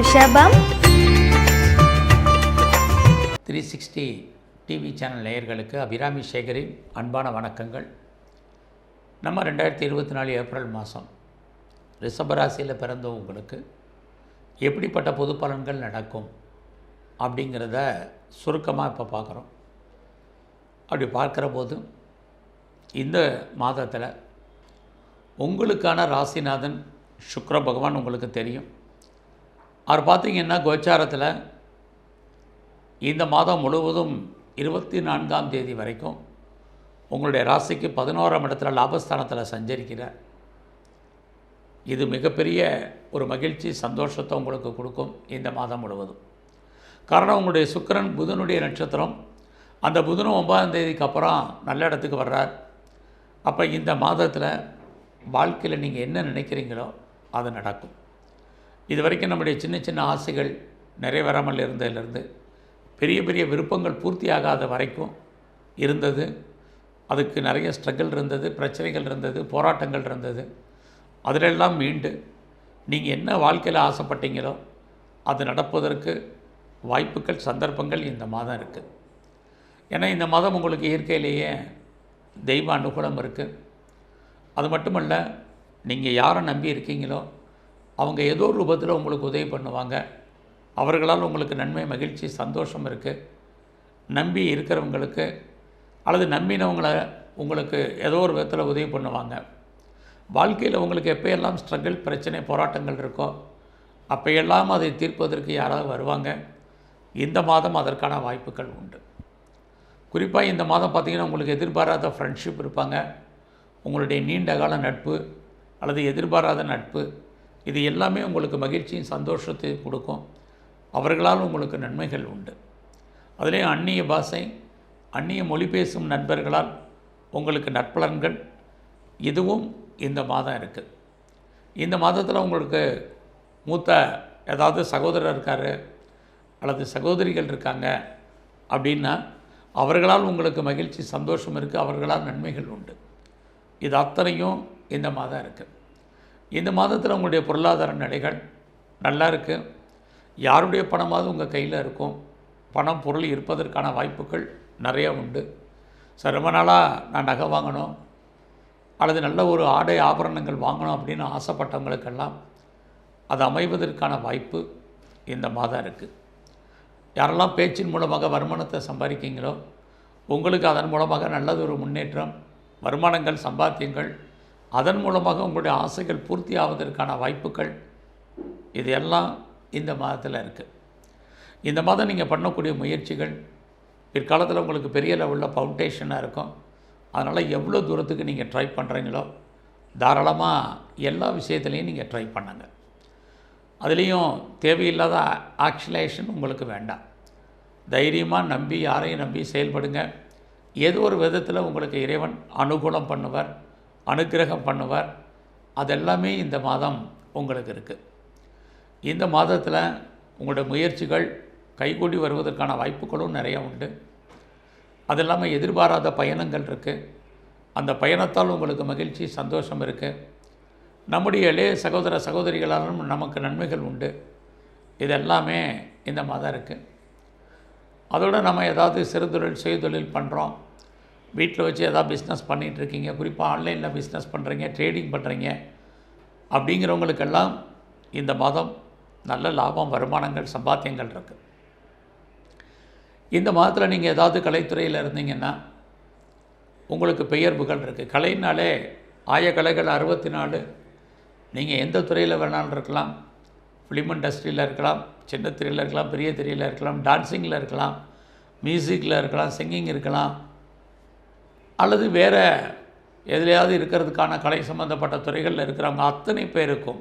ரிஷபம். Three sixty TV channel நேயர்களுக்கு அபிராமி சேகரின் அன்பான வணக்கங்கள். நம்ம ரெண்டாயிரத்தி இருபத்தி நாலு ஏப்ரல் மாதம் ரிஷபராசியில் பிறந்த உங்களுக்கு எப்படிப்பட்ட பொது பலன்கள் நடக்கும் அப்படிங்கிறத சுருக்கமாக இப்போ பார்க்குறோம். அப்படி பார்க்குற போது இந்த மாதத்தில் உங்களுக்கான ராசிநாதன் சுக்கிர பகவான் உங்களுக்கு தெரியும். அவர் பார்த்தீங்கன்னா கோச்சாரத்தில் இந்த மாதம் முழுவதும் இருபத்தி நான்காம் தேதி வரைக்கும் உங்களுடைய ராசிக்கு பதினோராம் இடத்துல லாபஸ்தானத்தில் சஞ்சரிக்கிறார். இது மிகப்பெரிய ஒரு மகிழ்ச்சி சந்தோஷத்தை உங்களுக்கு கொடுக்கும் இந்த மாதம் முழுவதும். காரணம் உங்களுடைய சுக்கிரன் புதனுடைய நட்சத்திரம். அந்த புதனும் ஒன்பதாம் தேதிக்கு அப்புறம் நல்ல இடத்துக்கு வர்றார். அப்போ இந்த மாதத்தில் வாழ்க்கையில் நீங்கள் என்ன நினைக்கிறீங்களோ அது நடக்கும். இது வரைக்கும் நம்முடைய சின்ன சின்ன ஆசைகள் நிறைவேறாமல் இருந்ததிலிருந்து பெரிய பெரிய விருப்பங்கள் பூர்த்தியாகாத வரைக்கும் இருந்தது. அதுக்கு நிறைய ஸ்ட்ரகிள் இருந்தது பிரச்சனைகள் இருந்தது போராட்டங்கள் இருந்தது. அதிலெல்லாம் மீண்டு நீங்கள் என்ன வாழ்க்கையில் ஆசைப்பட்டீங்களோ அது நடப்பதற்கு வாய்ப்புகள் சந்தர்ப்பங்கள் இந்த மாதம் இருக்குது ஏன்னா இந்த மாதம் உங்களுக்கு இயற்கையிலேயே தெய்வ அனுகூலம் இருக்குது அது மட்டுமல்ல நீங்கள் யாரை நம்பி இருக்கீங்களோ அவங்க ஏதோ ஒரு ரூபத்தில் உங்களுக்கு உதவி பண்ணுவாங்க. அவர்களால் உங்களுக்கு நன்மை மகிழ்ச்சி சந்தோஷம் இருக்குது நம்பி இருக்கிறவங்களுக்கு அல்லது நம்பினவங்களை உங்களுக்கு ஏதோ ஒரு விதத்தில் உதவி பண்ணுவாங்க. வாழ்க்கையில் உங்களுக்கு எப்போயெல்லாம் ஸ்ட்ரகிள் பிரச்சனை போராட்டங்கள் இருக்கோ அப்போயெல்லாம் அதை தீர்ப்பதற்கு யாராவது வருவாங்க. இந்த மாதம் அதற்கான வாய்ப்புகள் உண்டு. குறிப்பாக இந்த மாதம் பார்த்திங்கன்னா உங்களுக்கு எதிர்பாராத ஃப்ரெண்ட்ஷிப் இருப்பாங்க. உங்களுடைய நீண்ட கால நட்பு அல்லது எதிர்பாராத நட்பு இது எல்லாமே உங்களுக்கு மகிழ்ச்சியும் சந்தோஷத்தை கொடுக்கும். அவர்களால் உங்களுக்கு நன்மைகள் உண்டு. அதுலேயும் அந்நிய பாஷை அந்நிய மொழி பேசும் நண்பர்களால் உங்களுக்கு நற்பலன்கள் இதுவும் இந்த மாதம் இருக்குது இந்த மாதத்தில் உங்களுக்கு மூத்த ஏதாவது சகோதரர் இருக்கார் அல்லது சகோதரிகள் இருக்காங்க அப்படின்னா அவர்களால் உங்களுக்கு மகிழ்ச்சி சந்தோஷம் இருக்குது அவர்களால் நன்மைகள் உண்டு. இது அத்தனையும் இந்த மாதம் இருக்குது இந்த மாதத்தில் உங்களுடைய பொருளாதார நிலைகள் நல்லா இருக்குது யாருடைய பணமாவது உங்கள் கையில் இருக்கும். பணம் பொருள் இருப்பதற்கான வாய்ப்புகள் நிறைய உண்டு. சார் ரொம்ப நாளாக நான் நகை வாங்கணும். அல்லது நல்ல ஒரு ஆடை ஆபரணங்கள் வாங்கணும் அப்படின்னு ஆசைப்பட்டவங்களுக்கெல்லாம் அது அமைவதற்கான வாய்ப்பு இந்த மாதம் இருக்குது யாரெல்லாம் பேச்சின் மூலமாக வருமானத்தை சம்பாதிக்கீங்களோ உங்களுக்கு அதன் மூலமாக நல்லது ஒரு முன்னேற்றம் வருமானங்கள் சம்பாத்தியங்கள் அதன் மூலமாக உங்களுடைய ஆசைகள் பூர்த்தி ஆவதற்கான வாய்ப்புகள் இது எல்லாம் இந்த மாதத்தில் இருக்குது இந்த மாதம் நீங்கள் பண்ணக்கூடிய முயற்சிகள் பிற்காலத்தில் உங்களுக்கு பெரிய லெவலில் ஃபவுண்டேஷனாக இருக்கும். அதனால் எவ்வளோ தூரத்துக்கு நீங்கள் ட்ரை பண்ணுறீங்களோ தாராளமாக எல்லா விஷயத்துலையும் நீங்கள் ட்ரை பண்ணுங்கள் அதுலேயும் தேவையில்லாத ஆக்சிலேஷன் உங்களுக்கு வேண்டாம். தைரியமாக நம்பி யாரையும் நம்பி செயல்படுங்க. ஏதோ ஒரு விதத்தில் உங்களுக்கு இறைவன் அனுகூலம் பண்ணுவார். அனுக்கிரகம் பண்ணுவார். அதெல்லாமே இந்த மாதம் உங்களுக்கு இருக்குது இந்த மாதத்தில் உங்களுடைய முயற்சிகள் கைகூடி வருவதற்கான வாய்ப்புகளும் நிறைய உண்டு. அது இல்லாமல் எதிர்பாராத பயணங்கள் இருக்குது அந்த பயணத்தால் உங்களுக்கு மகிழ்ச்சி சந்தோஷம் இருக்குது நம்முடைய இளைய சகோதர சகோதரிகளாலும் நமக்கு நன்மைகள் உண்டு. இது எல்லாமே இந்த மாதம் இருக்குது அதோடு நம்ம ஏதாவது சிறுதொழில் செய்தொழில் பண்ணுறோம் வீட்டில் வச்சு எதாவது பிஸ்னஸ் பண்ணிகிட்ருக்கீங்க குறிப்பாக ஆன்லைனில் பிஸ்னஸ் பண்ணுறீங்க ட்ரேடிங் பண்ணுறீங்க அப்படிங்கிறவங்களுக்கெல்லாம் இந்த மாதம் நல்ல லாபம் வருமானங்கள் சம்பாத்தியங்கள் இருக்குது இந்த மாதத்தில் நீங்கள் ஏதாவது கலைத்துறையில் இருந்தீங்கன்னா உங்களுக்கு பெயர் புகழ் இருக்குது கலைனாலே ஆய கலைகள் அறுபத்தி நாலு நீங்கள் எந்த துறையில் வேணாலும் இருக்கலாம். ஃபிலிம் இண்டஸ்ட்ரியில் இருக்கலாம் சின்ன திரையில் இருக்கலாம் பெரிய திரையில் இருக்கலாம் டான்ஸிங்கில் இருக்கலாம் மியூசிக்கில் இருக்கலாம் சிங்கிங் இருக்கலாம். அல்லது வேறு எதுலையாவது இருக்கிறதுக்கான கலை சம்பந்தப்பட்ட துறைகளில் இருக்கிறவங்க அத்தனை பேருக்கும்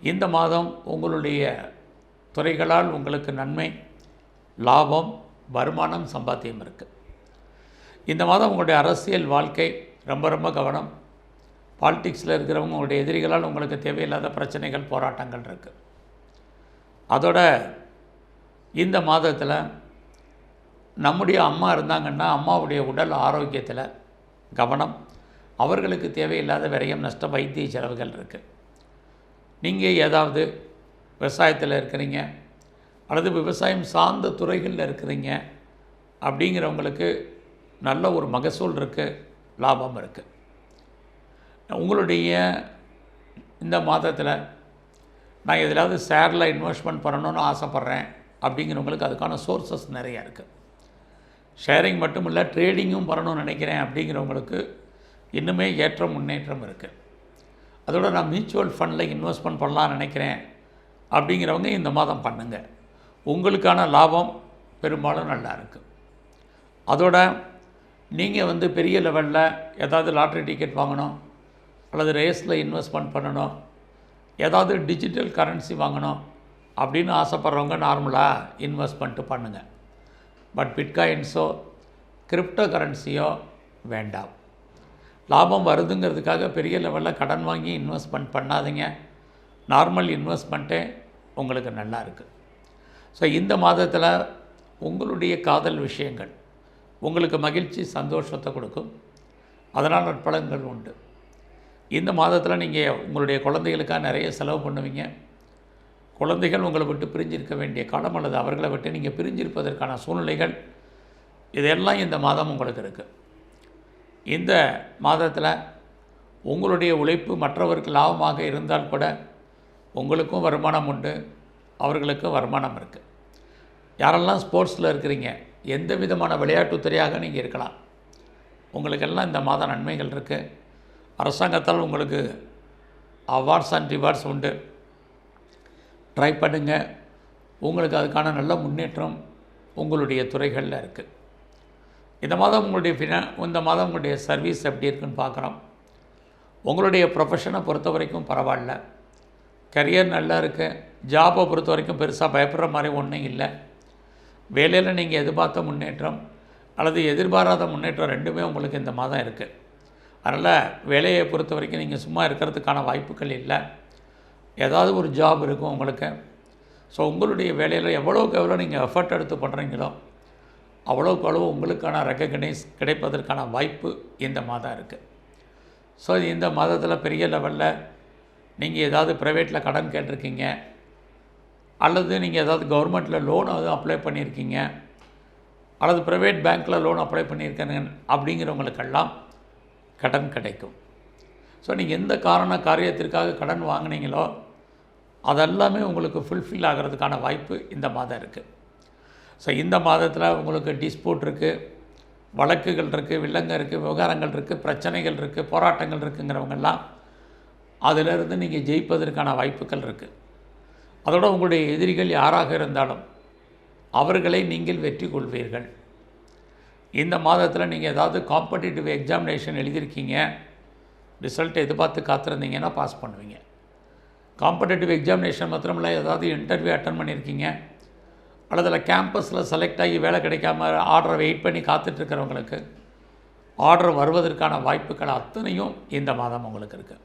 இந்த மாதம் உங்களுடைய துறைகளால் உங்களுக்கு நன்மை லாபம் வருமானம் சம்பாத்தியம் இருக்குது இந்த மாதம் உங்களுடைய அரசியல் வாழ்க்கை ரொம்ப ரொம்ப கவனம். பாலிட்டிக்ஸில் இருக்கிறவங்க உங்களுடைய எதிரிகளால் உங்களுக்கு தேவையில்லாத பிரச்சனைகள் போராட்டங்கள் இருக்குது அதோட இந்த மாதத்தில் நம்முடைய அம்மா இருந்தாங்கன்னா அம்மாவுடைய உடல் ஆரோக்கியத்தில் கவனம் அவர்களுக்கு தேவையில்லாத விரயம் நஷ்ட வைத்திய செலவுகள் இருக்குது நீங்கள் ஏதாவது விவசாயத்தில் இருக்கிறீங்க அல்லது விவசாயம் சார்ந்த துறைகளில் இருக்கிறீங்க அப்படிங்கிறவங்களுக்கு நல்ல ஒரு மகசூல் இருக்குது லாபம் இருக்குது உங்களுடைய இந்த மாதத்தில் நான் எதிலாவது ஷேரில் இன்வெஸ்ட்மெண்ட் பண்ணணும்னு ஆசைப்பட்றேன் அப்படிங்கிறவங்களுக்கு அதுக்கான சோர்சஸ் நிறையா இருக்குது ஷேரிங் மட்டும் இல்லை ட்ரேடிங்கும் பண்ணணும்னு நினைக்கிறேன் அப்படிங்கிறவங்களுக்கு இன்னுமே ஏற்ற முன்னேற்றம் இருக்குது அதோட நான் மியூச்சுவல் ஃபண்டில் இன்வெஸ்ட்மெண்ட் பண்ணலாம்னு நினைக்கிறேன் அப்படிங்கிறவங்க இந்த மாதம் பண்ணுங்கள் உங்களுக்கான லாபம் பெரும்பாலும் நல்லா இருக்குது அதோட நீங்கள் வந்து பெரிய லெவலில் ஏதாவது லாட்ரி டிக்கெட் வாங்கணும் அல்லது ரேஸில் இன்வெஸ்ட்மெண்ட் பண்ணணும் ஏதாவது டிஜிட்டல் கரன்சி வாங்கணும் அப்படின்னு ஆசைப்பட்றவங்க நார்மலாக இன்வெஸ்ட் பண்ணிட்டு பண்ணுங்கள் பட் பிட்காயின்ஸோ கிரிப்டோ கரன்சியோ வேண்டாம். லாபம் வருதுங்கிறதுக்காக பெரிய லெவலில் கடன் வாங்கி இன்வெஸ்ட்மெண்ட் பண்ணாதீங்க. நார்மல் இன்வெஸ்ட்மெண்ட்டே உங்களுக்கு நல்லா இருக்குது ஸோ இந்த மாதத்தில் உங்களுடைய காதல் விஷயங்கள் உங்களுக்கு மகிழ்ச்சி சந்தோஷத்தை கொடுக்கும். அதனால் நற்பலன்கள் உண்டு. இந்த மாதத்தில் நீங்கள் உங்களுடைய குழந்தைகளுக்காக நிறைய செலவு பண்ணுவீங்க. குழந்தைகள் உங்களை விட்டு பிரிஞ்சிருக்க வேண்டிய காலம் அல்லது அவர்களை விட்டு நீங்கள் பிரிஞ்சிருப்பதற்கான சூழ்நிலைகள் இதெல்லாம் இந்த மாதம் உங்களுக்கு இருக்குது இந்த மாதத்தில் உங்களுடைய உழைப்பு மற்றவருக்கு லாபமாக இருந்தால் கூட உங்களுக்கும் வருமானம் உண்டு அவர்களுக்கும் வருமானம் இருக்குது யாரெல்லாம் ஸ்போர்ட்ஸில் இருக்கிறீங்க எந்த விதமான விளையாட்டுத்துறையாக நீங்கள் இருக்கலாம் உங்களுக்கெல்லாம் இந்த மாதம் நன்மைகள் இருக்குது அரசாங்கத்தால் உங்களுக்கு அவார்ட்ஸ் அண்ட் ரிவார்ட்ஸ் உண்டு. ட்ரை பண்ணுங்கள் உங்களுக்கு அதுக்கான நல்ல முன்னேற்றம் உங்களுடைய துறைகளில் இருக்குது இந்த மாதம் உங்களுடைய ஃபினா இந்த மாதம் உங்களுடைய சர்வீஸ் எப்படி இருக்குன்னு பார்க்குறோம். உங்களுடைய ப்ரொஃபஷனை பொறுத்த வரைக்கும் பரவாயில்ல. கரியர் நல்லா இருக்குது ஜாப்பை பொறுத்த வரைக்கும் பெருசாக பயப்படுற மாதிரி ஒன்றும் இல்லை. வேலையில் நீங்கள் எதிர்பார்த்த முன்னேற்றம் அல்லது எதிர்பாராத முன்னேற்றம் ரெண்டுமே உங்களுக்கு இந்த மாதம் இருக்குது அதனால் வேலையை பொறுத்த வரைக்கும் நீங்கள் சும்மா இருக்கிறதுக்கான வாய்ப்புகள் இல்லை. ஏதாவது ஒரு ஜாப் இருக்கும் உங்களுக்கு. ஸோ உங்களுடைய வேலையில் எவ்வளோக்கு எவ்வளோ நீங்கள் எஃபர்ட் எடுத்து பண்ணுறீங்களோ அவ்வளோக்கு அவ்வளோ உங்களுக்கான ரெக்கக்னைஸ் கிடைப்பதற்கான வாய்ப்பு இந்த மாதம் இருக்குது ஸோ இந்த மாதத்தில் பெரிய லெவலில் நீங்கள் ஏதாவது ப்ரைவேட்டில் கடன் கேட்டிருக்கீங்க அல்லது நீங்கள் ஏதாவது கவர்மெண்ட்டில் லோன் அது அப்ளை பண்ணியிருக்கீங்க அல்லது ப்ரைவேட் பேங்க்கில் லோன் அப்ளை பண்ணியிருக்கேங்க அப்படிங்கிறவங்களுக்கெல்லாம் கடன் கிடைக்கும். ஸோ நீங்கள் எந்த காரண காரியத்திற்காக கடன் வாங்கினீங்களோ அதெல்லாமே உங்களுக்கு ஃபுல்ஃபில் ஆகிறதுக்கான வாய்ப்பு இந்த மாதம் இருக்குது ஸோ இந்த மாதத்தில் உங்களுக்கு டிஸ்பியூட் இருக்குது வழக்குகள் இருக்குது வில்லங்க இருக்குது விவகாரங்கள் இருக்குது பிரச்சனைகள் இருக்குது போராட்டங்கள் இருக்குங்கிறவங்கெல்லாம் அதிலிருந்து நீங்கள் ஜெயிப்பதற்கான வாய்ப்புகள் இருக்குது அதோட உங்களுடைய எதிரிகள் யாராக இருந்தாலும் அவர்களை நீங்கள் வெற்றி கொள்வீர்கள். இந்த மாதத்தில் நீங்கள் ஏதாவது காம்படிட்டிவ் எக்ஸாமினேஷன் எழுதியிருக்கீங்க ரிசல்ட் எதிர்பார்த்து காத்திருந்தீங்கன்னா பாஸ் பண்ணுவீங்க. காம்படேட்டிவ் எக்ஸாமினேஷன் மாத்திரமில்ல. ஏதாவது இன்டர்வியூ அட்டன் பண்ணியிருக்கீங்க. அல்லது அதில் கேம்பஸில் செலக்ட் ஆகி வேலை கிடைக்காம ஆர்டரை வெயிட் பண்ணி காத்துட்ருக்கிறவங்களுக்கு ஆர்டர் வருவதற்கான வாய்ப்புகள் அத்தனையும் இந்த மாதம் உங்களுக்கு இருக்குது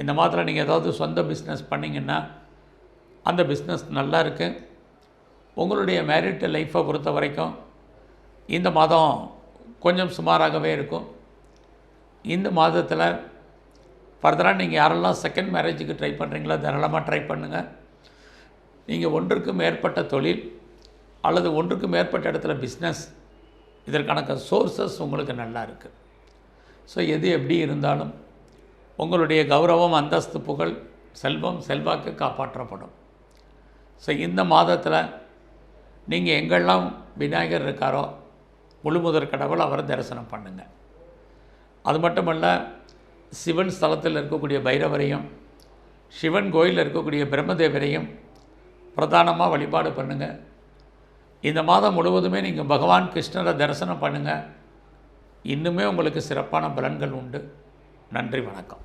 இந்த மாதத்தில் நீங்கள் ஏதாவது சொந்த பிஸ்னஸ் பண்ணிங்கன்னா அந்த பிஸ்னஸ் நல்லா இருக்குது உங்களுடைய மேரிட் லைஃப்பை பொறுத்த வரைக்கும் இந்த மாதம் கொஞ்சம் சுமாராகவே இருக்கும். இந்த மாதத்தில் ஃபர்தராக நீங்கள் யாரெல்லாம் செகண்ட் மேரேஜுக்கு ட்ரை பண்ணுறீங்களோ தாராளமாக ட்ரை பண்ணுங்கள் நீங்கள் ஒன்றுக்கு மேற்பட்ட தொழில் அல்லது ஒன்றுக்கு மேற்பட்ட இடத்துல பிஸ்னஸ் இதற்கான சோர்சஸ் உங்களுக்கு நல்லா இருக்குது ஸோ எது எப்படி இருந்தாலும் உங்களுடைய கௌரவம் அந்தஸ்து புகழ் செல்வம் செல்வாக்கு காப்பாற்றப்படும். ஸோ இந்த மாதத்தில் நீங்கள் எங்கெல்லாம் விநாயகர் இருக்காரோ முழுமுதற் கடவுள் அவரை தரிசனம் பண்ணுங்கள் அது மட்டுமல்ல சிவன் ஸ்தலத்தில் இருக்கக்கூடிய பைரவரையும் சிவன் கோயிலில் இருக்கக்கூடிய பிரம்மதேவரையும் பிரதானமாக வழிபாடு பண்ணுங்கள் இந்த மாதம் முழுவதுமே நீங்கள் பகவான் கிருஷ்ணரை தரிசனம் பண்ணுங்கள் இன்னுமே உங்களுக்கு சிறப்பான பலன்கள் உண்டு. நன்றி வணக்கம்.